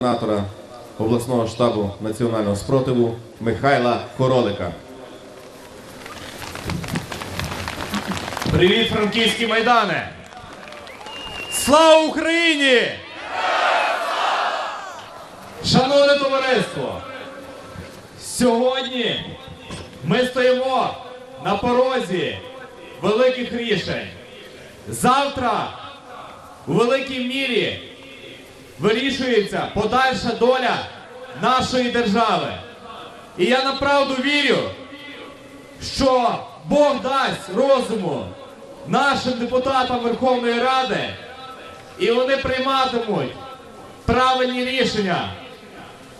координатора обласного штабу національного спротиву Михайла Королика. Привіт, франківські майдани! Слава Україні! Шановне товариство! Сьогодні ми стоїмо на порозі великих рішень. Завтра у великій мірі вирішується подальша доля нашої держави. І я направду вірю, що Бог дасть розуму нашим депутатам Верховної Ради, і вони прийматимуть правильні рішення,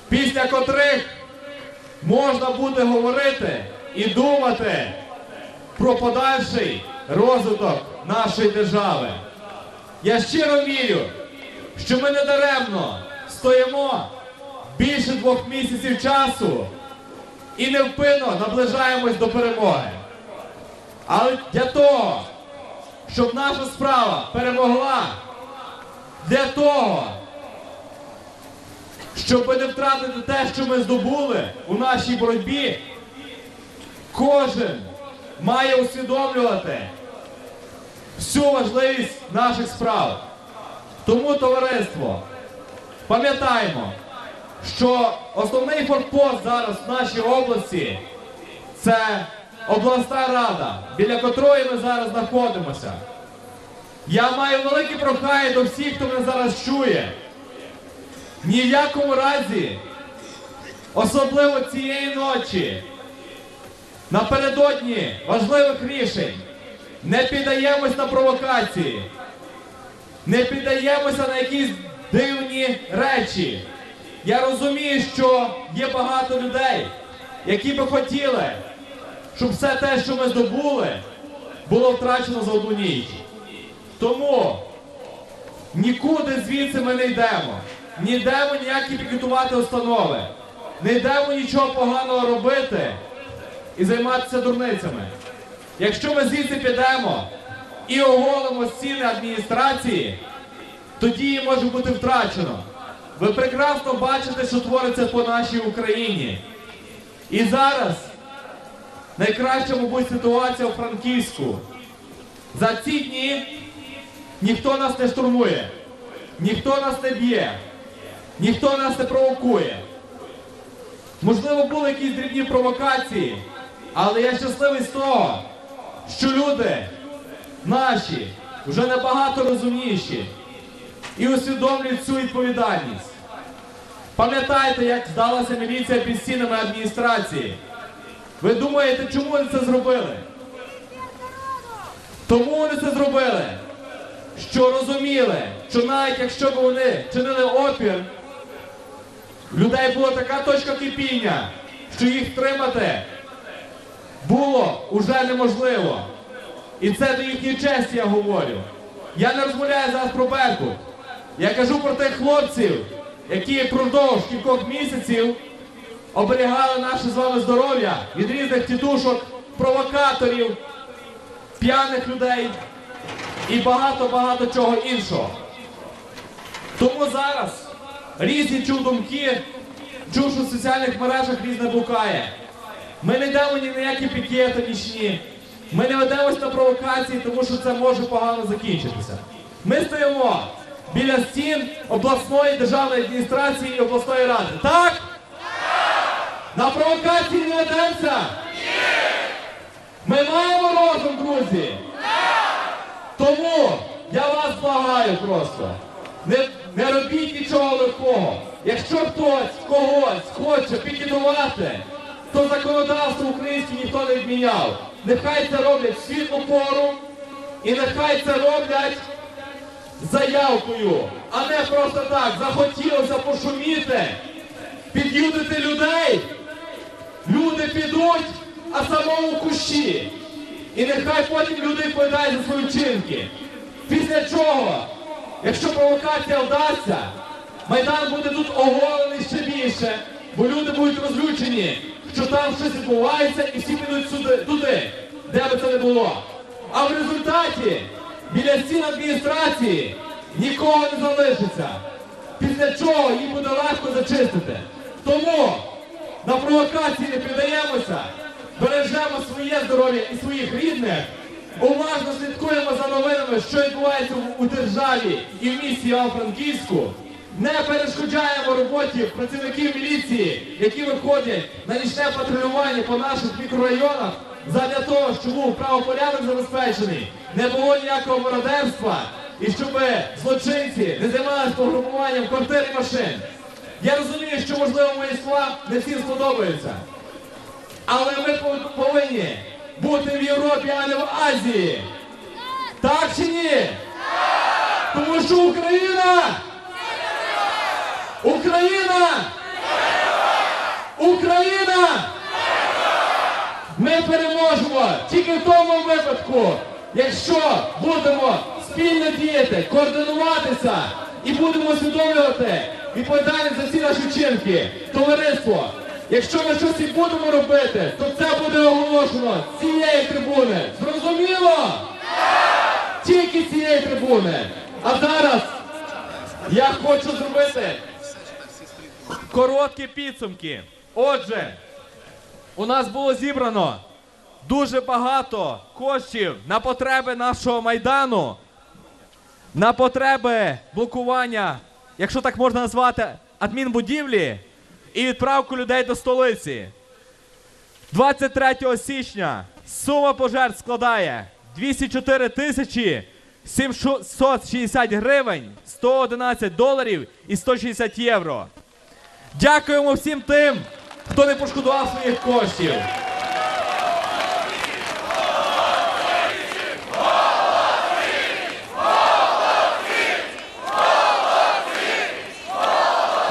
після котрих можна буде говорити і думати про подальший розвиток нашої держави. Я щиро вірю, що ми не даремно стоїмо більше двох місяців часу і невпинно наближаємось до перемоги. Але для того, щоб наша справа перемогла, для того, щоб не втратити те, що ми здобули у нашій боротьбі, кожен має усвідомлювати всю важливість наших справ. Тому, товариство, пам'ятаємо, що основний форпост зараз в нашій області це обласна рада, біля котрої ми зараз знаходимося. Я маю велике прохання до всіх, хто мене зараз чує. Ні в якому разі, особливо цієї ночі, напередодні важливих рішень, не піддаємось на провокації, не піддаємося на якісь дивні речі. Я розумію, що є багато людей, які би хотіли, щоб все те, що ми здобули, було втрачено за одну ніч. Тому нікуди звідси ми не йдемо. Не йдемо ніякі пікетувати установи. Не йдемо нічого поганого робити і займатися дурницями. Якщо ми звідси підемо і оголимо стіни адміністрації, тоді її може бути втрачено. Ви прекрасно бачите, що твориться по нашій Україні. І зараз найкраща, мабуть, ситуація у Франківську. За ці дні ніхто нас не штурмує, ніхто нас не б'є, ніхто нас не провокує. Можливо, були якісь дрібні провокації, але я щасливий з того, що люди наші вже набагато розумніші і усвідомлюють цю відповідальність. Пам'ятаєте, як здалася міліція під стінами адміністрації? Ви думаєте, чому вони це зробили? Тому вони це зробили, що розуміли, що навіть якщо б вони чинили опір, в людей була така точка кипіння, що їх втримати було уже неможливо. І це до їхньої честі я говорю. Я не розмовляю зараз про Беркут. Я кажу про тих хлопців, які впродовж кількох місяців оберігали наше з вами здоров'я від різних тітушок, провокаторів, п'яних людей і багато-багато чого іншого. Тому зараз різні чув думки, чув, що в соціальних мережах різне букає. Ми не йдемо ні на які пікети нічні. Ми не ведемось на провокації, тому що це може погано закінчитися. Ми стоїмо біля стін обласної державної адміністрації і обласної ради. Так? На провокації не ведемося? Ми маємо розум, друзі. Тому я вас благаю просто. Не, не робіть нічого легкого. Якщо хтось когось хоче пікетувати, то законодавство українське ніхто не відміняв. Нехай це роблять в світлу пору і нехай це роблять заявкою, а не просто так. Захотілося пошуміти, під'юдити людей. Люди підуть, а самому кущі. І нехай потім люди відповідають за свої вчинки. Після чого, якщо провокація вдасться, Майдан буде тут оголений ще більше, бо люди будуть розлючені, що там щось відбувається і всі підуть сюди, туди, де би це не було. А в результаті біля стін адміністрації нікого не залишиться. після чого їх буде легко зачистити. Тому на провокації не піддаємося, бережемо своє здоров'я і своїх рідних, уважно слідкуємо за новинами, що відбувається у державі і в місті Івано-Франківську. Не перешкоджаємо роботі працівників міліції, які виходять на нічне патрулювання по наших мікрорайонах задля того, щоб був правопорядок забезпечений, не було ніякого мародерства і щоб злочинці не займалися пограбуванням квартир і машин. Я розумію, що можливо мої слова не всім сподобаються. Але ми повинні бути в Європі, а не в Азії. Так чи ні? Тому що Україна! Україна! Україна! Ми переможемо тільки в тому випадку, якщо будемо спільно діяти, координуватися і будемо усвідомлювати відповідальність за всі наші вчинки. Товариство, якщо ми щось і будемо робити, то це буде оголошено з цієї трибуни. Зрозуміло? Тільки з цієї трибуни. А зараз я хочу зробити короткі підсумки. Отже, у нас було зібрано дуже багато коштів на потреби нашого майдану, на потреби блокування, якщо так можна назвати, адмінбудівлі і відправку людей до столиці. 23 січня сума пожертв складає 204 тисячі 760 гривень, 111 доларів і 160 євро. Дякуємо всім тим, хто не пошкодував своїх коштів.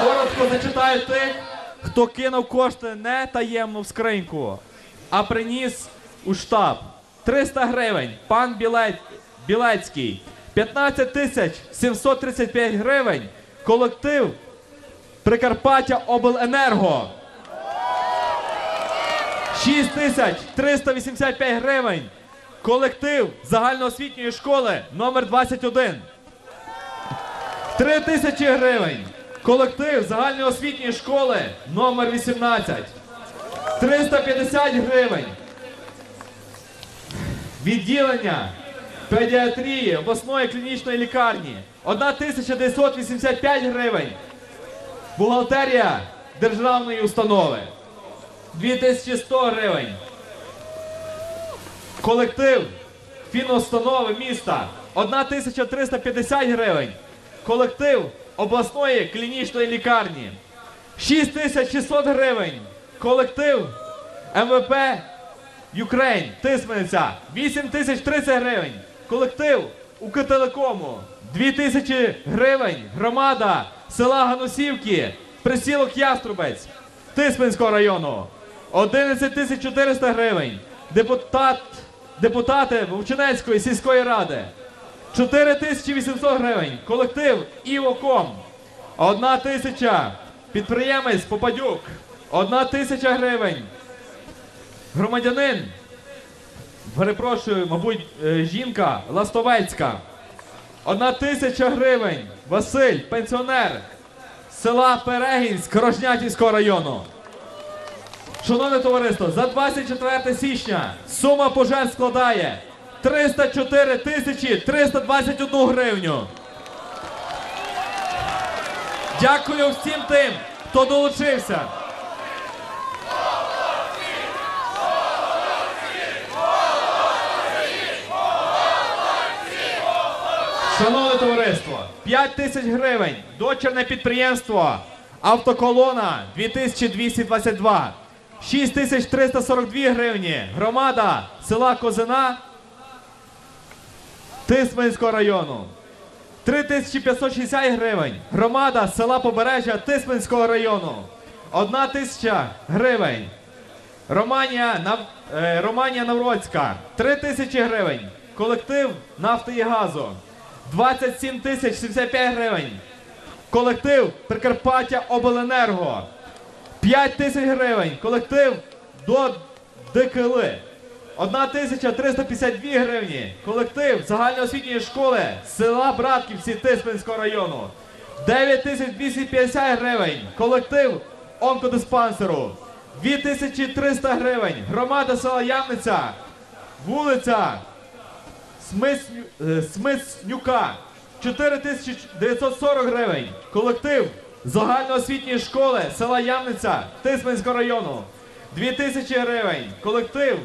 Коротко зачитаю тих, хто кинув кошти не таємно в скриньку, а приніс у штаб. 300 гривень, пан Білець, Білецький. 15 тисяч 735 гривень, колектив Прикарпаття Обленерго. 6 тисяч 385 гривень. Колектив загальноосвітньої школи номер 21. 3 тисячі гривень. Колектив загальноосвітньої школи номер 18. 350 гривень. Відділення педіатрії обласної клінічної лікарні 1985 гривень. Бухгалтерія державної установи 2100 гривень. Колектив фінустанови міста 1350 гривень. Колектив обласної клінічної лікарні 6600 гривень. Колектив МВП Юкрейн, Тисмениця 8030 гривень. Колектив Укртелекому 2000 гривень. Громада села Ганусівки, присілок Яструбець Тисменського району 11 400 гривень. Депутат, депутати Вовчинецької сільської ради 4800 гривень. Колектив Івоком. Одна тисяча. Підприємець Попадюк. Одна тисяча гривень. Громадянин. Перепрошую, мабуть, е, жінка Ластовецька. Одна тисяча гривень. Василь, пенсіонер. Села Перегінськ Рожнятівського району. Шановне товариство, за 24 січня сума пожертв складає 304 тисячі 321 гривню. Дякую всім тим, хто долучився. Шановне товариство, 5 тисяч гривень, дочерне підприємство, автоколона. 2222, 6342 гривні, громада. Села Козина. Тисменського району. 3560 гривень, громада. Села Побережжя Тисменського району. 1 тисяча гривень, Романія, Нав... е, Романія Навроцька. 3 тисячі гривень. Колектив нафти і газу 27 тисяч 75 гривень. Колектив Прикарпаття Обленерго 5 тисяч гривень. Колектив до ДКЛ 1352 гривні. Колектив загальноосвітньої школи села Братківці Тиспинського району 9250 гривень. Колектив онкодиспансеру. 2300 гривень. Громада села Ямниця. Вулиця Смисню, Смиснюка 4940 гривень. Колектив загальноосвітньої школи села Ямниця Тисменського району 2000 гривень. Колектив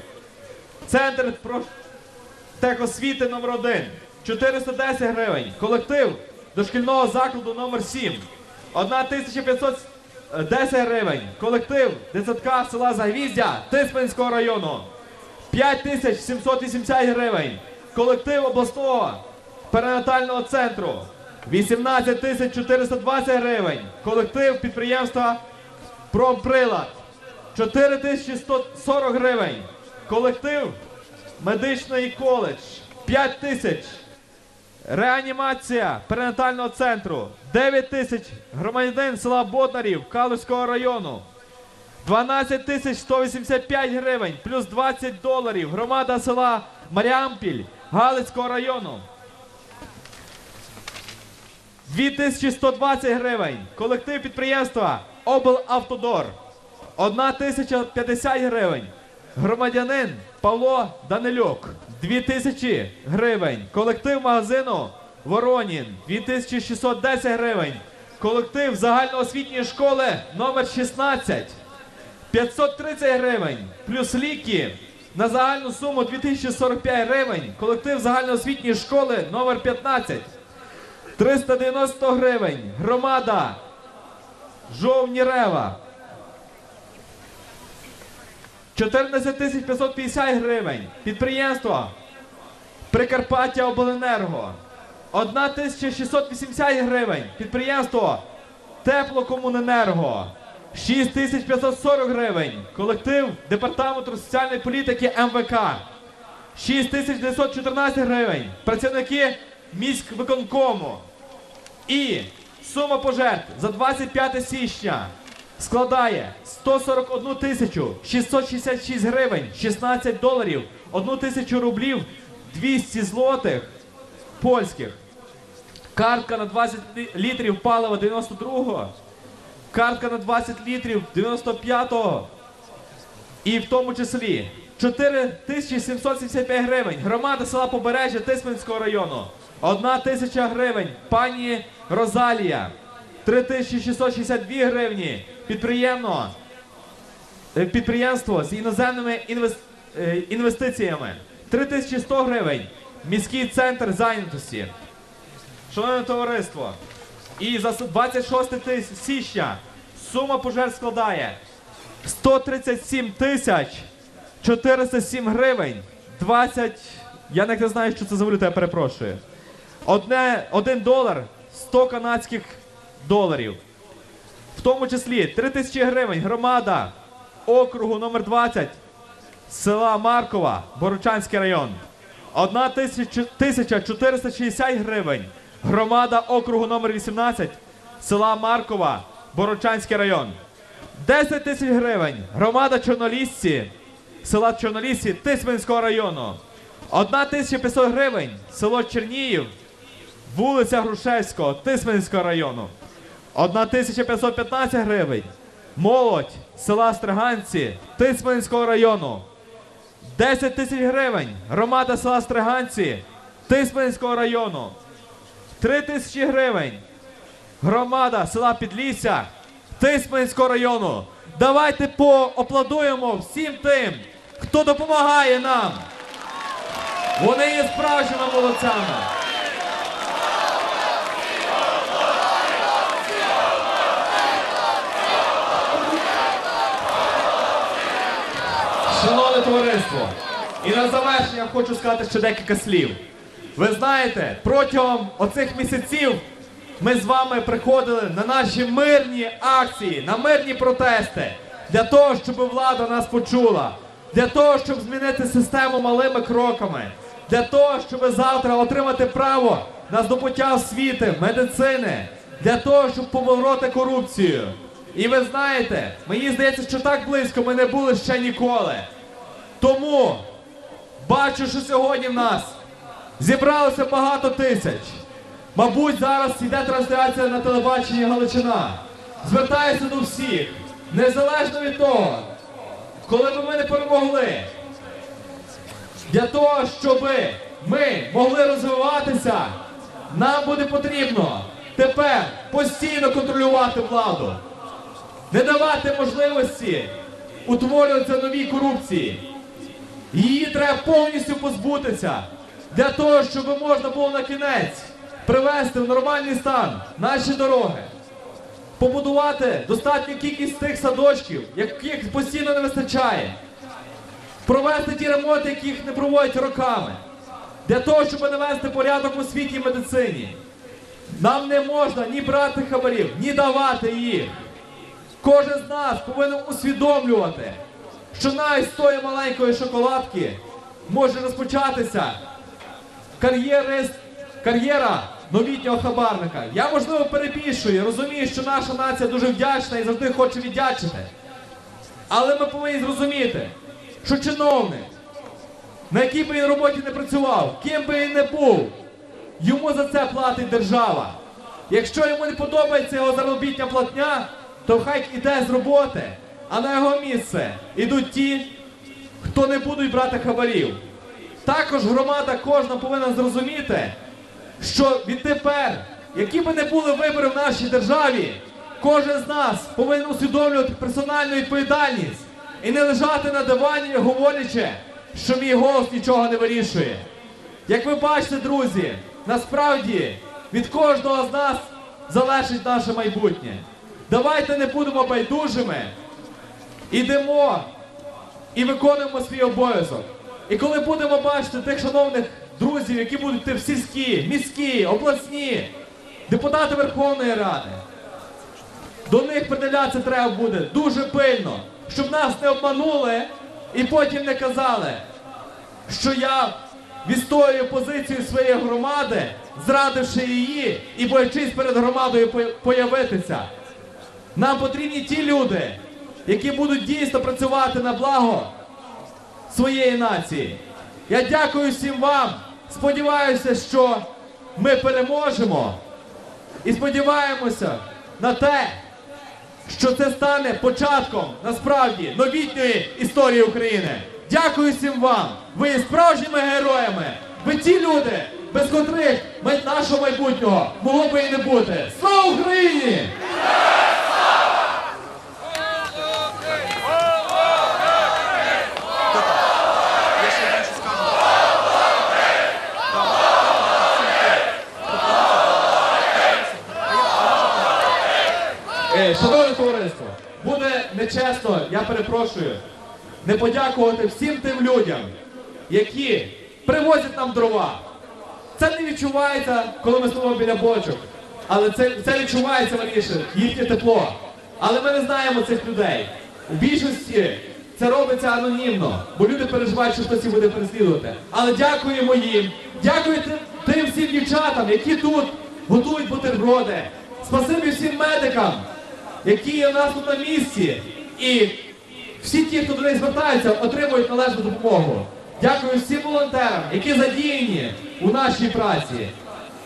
Центр профтехосвіти номер 1 410 гривень. Колектив дошкільного закладу номер 7 1510 гривень. Колектив дитсадка села Загвіздя Тисменського району 5780 гривень. Колектив обласного перинатального центру 18420 гривень. Колектив підприємства Промприлад 4140 гривень. Колектив медичний коледж 5 тисяч. Реанімація перинатального центру 9 тисяч. Громадянин села Боднарів Калузького району 12 тисяч 185 гривень, плюс 20 доларів. Громада села Маріампіль Галицького району. 2120 гривень. Колектив підприємства Облавтодор. 1050 гривень. Громадянин Павло Данилюк. 2000 гривень. Колектив магазину Воронін. 2610 гривень. Колектив загальноосвітньої школи номер 16. 530 гривень. Плюс ліки на загальну суму 2045 гривень. Колектив загальноосвітньої школи номер 15. 390 гривень. Громада. Жовнірева. 14 тисяч 550 гривень. Підприємство Прикарпаття Обленерго. 1680 гривень. Підприємство Теплокомуненерго. 6540 гривень. Колектив Департаменту соціальної політики МВК. 6914 гривень. Працівники міськвиконкому. І сума пожертв за 25 січня складає 141 тисячу 666 гривень, 16 доларів, 1 тисячу рублів, 200 злотих польських. Картка на 20 літрів палива 92-го. Картка на 20 літрів 95-го. І в тому числі 4775 гривень. Громада села Побережжя Тисменського району. 1 тисяча гривень. Пані Розалія. 3662 гривні. Підприємно. е, Підприємство з іноземними інвес- е, інвестиціями. 3100 гривень. Міський центр зайнятості. Шановне товариство, і за с- 26 січня сума пожертв складає 137 тисяч 407 гривень 20. Я не знаю, що це за валюта, я перепрошую. Одне, 1 долар 100 канадських доларів. В тому числі 3 тисячі гривень громада округу номер 20 села Маркова, Борочанський район. 1 тисяча, тисяча 460 гривень. Громада округу номер 18 села Маркова, Борочанський район. 10 тисяч гривень. Громада Чорнолісці, села Чорнолісці Тисменського району. 1 тисяча 500 гривень. Село Черніїв, вулиця Грушевського, Тисменського району. 1515 гривень. Молодь села Стриганці, Тисменського району. 10 тисяч гривень. Громада села Стриганці, Тисменського району. 3 тисячі гривень. Громада села Підлісся, Тисменського району. Давайте поаплодуємо всім тим, хто допомагає нам. Вони є справжніми молодцями. Шановне товариство, і на завершення хочу сказати ще декілька слів. Ви знаєте, протягом оцих місяців ми з вами приходили на наші мирні акції, на мирні протести для того, щоб влада нас почула, для того, щоб змінити систему малими кроками, для того, щоб завтра отримати право на здобуття освіти, медицини, для того, щоб побороти корупцію. І ви знаєте, мені здається, що так близько ми не були ще ніколи. Тому бачу, що сьогодні в нас зібралося багато тисяч. Мабуть, зараз йде трансляція на телебаченні Галичина. Звертаюся до всіх, незалежно від того, коли б ми не перемогли, для того, щоб ми могли розвиватися, нам буде потрібно тепер постійно контролювати владу, не давати можливості утворюватися новій корупції. Її треба повністю позбутися для того, щоб можна було на кінець привести в нормальний стан наші дороги, побудувати достатню кількість тих садочків, яких постійно не вистачає, провести ті ремонти, яких не проводять роками, для того, щоб навести порядок у світі медицині. Нам не можна ні брати хабарів, ні давати їх. Кожен з нас повинен усвідомлювати, що навіть з тої маленької шоколадки може розпочатися кар'єри, кар'єра новітнього хабарника. Я можливо перебільшую, розумію, що наша нація дуже вдячна і завжди хоче віддячити. Але ми повинні зрозуміти, що чиновник, на якій би він роботі не працював, ким би він не був, йому за це платить держава. Якщо йому не подобається його заробітня платня, то хай іде з роботи, а на його місце йдуть ті, хто не будуть брати хабарів. Також громада кожна повинна зрозуміти, що відтепер, які би не були вибори в нашій державі, кожен з нас повинен усвідомлювати персональну відповідальність і не лежати на дивані, говорячи, що мій голос нічого не вирішує. Як ви бачите, друзі, насправді від кожного з нас залежить наше майбутнє. Давайте не будемо байдужими, ідемо і виконуємо свій обов'язок. І коли будемо бачити тих шановних друзів, які будуть йти в сільські, міські, обласні, депутати Верховної Ради, до них приділятися треба буде дуже пильно, щоб нас не обманули і потім не казали, що я відстоюю позицію своєї громади, зрадивши її і боячись перед громадою появитися. Нам потрібні ті люди, які будуть дійсно працювати на благо своєї нації. Я дякую всім вам. Сподіваюся, що ми переможемо. І сподіваємося на те, що це стане початком насправді новітньої історії України. Дякую всім вам. Ви є справжніми героями. Ви ті люди, без котрих ми- нашого майбутнього могло би і не бути. Слава Україні! Е, Шановне товариство, буде нечесно, я перепрошую, не подякувати всім тим людям, які привозять нам дрова. Це не відчувається, коли ми стоїмо біля бочок, але це, це відчувається раніше, їхнє тепло. Але ми не знаємо цих людей. У більшості це робиться анонімно, бо люди переживають, що хтось їх буде переслідувати. Але дякуємо їм, дякую тим, тим всім дівчатам, які тут готують бутерброди. Спасибі всім медикам, які є у нас тут на місці. І всі ті, хто до них звертаються, отримують належну допомогу. Дякую всім волонтерам, які задіяні у нашій праці.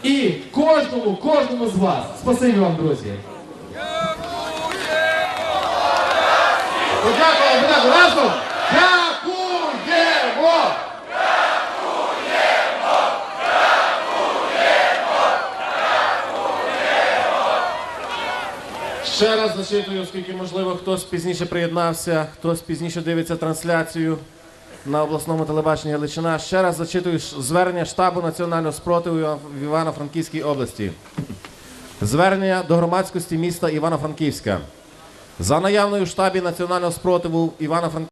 І кожному, кожному з вас. Спасибі вам, друзі. Дякую, дякую, разом! Дякуємо! Ще раз зачитую, оскільки, можливо, хтось пізніше приєднався, хтось пізніше дивиться трансляцію на обласному телебаченні Галичина. Ще раз зачитую звернення штабу національного спротиву в Івано-Франківській області. Звернення до громадськості міста Івано-Франківська. За наявною в штабі національного спротиву Івано-Франківська.